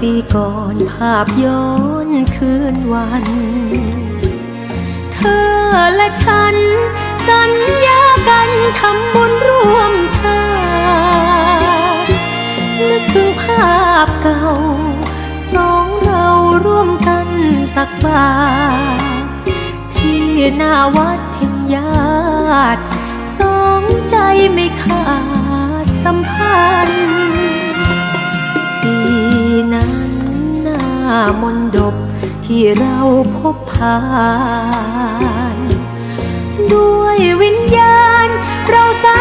ปีก่อนภาพย้อนคืนวัน เธอและฉัน สัญญากันทำบุญร่วมชาตินึกถึงภาพเก่า สองเราร่วมกันตักบาตรที่หน้าวัดเพ็ญญาติสองใจไม่ขาดามนต์ดบที่เราพบผ่าน ด้วยวิญญาณ เราสา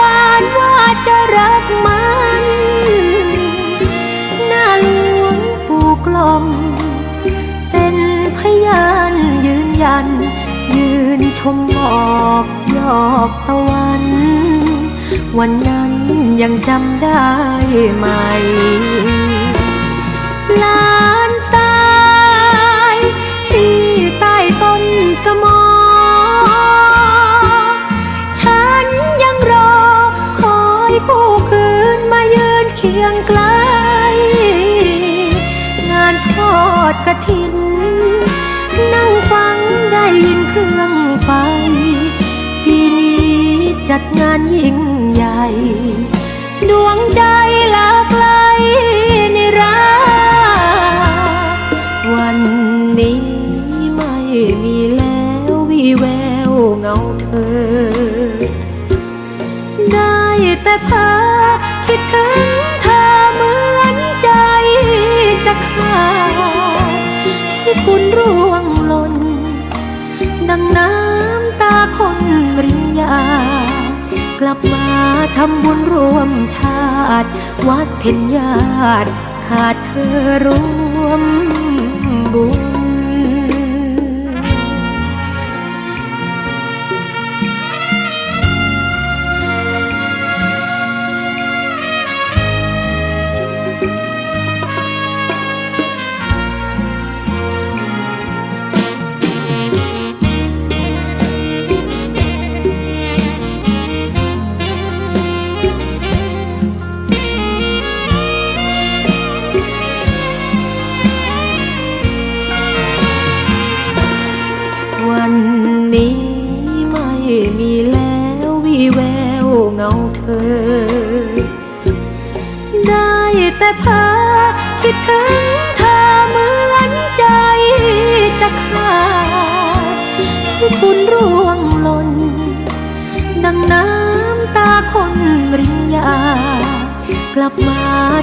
บานว่าจะรักมันนาหลวงปู่กลม เป็นพยานยืนยัน ยืนชมหมอกยอกตะวัน วันนั้นยังจำได้ไหม จัดงานยิ่งใหญ่ ดวงใจหลากไหลในรักวันนี้ไม่มีแล้ววีแววเงาเธอ ได้แต่พาคิดถึงเธอเหมือนใจจะขาดที่คุณร่วงหล่นดังน้ำ ลับมาทำบุญรวมชาติ วัดเพ็ญญาติ ขาดเธอรวม แต่พาคิดถึงเธอเหมือนใจจะขาดคุณร่วงหล่น ดังน้ำตาคนรินยากลับมา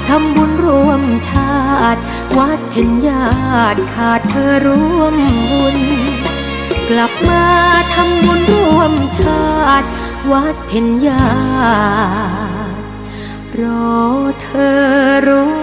ทำบุญรวมชาติ วัดเพ็ญญาติขาดเธอร่วมบุญ กลับมาทำบุญร่วมชาติ วัดเพ็ญญาติ รอเธอรู้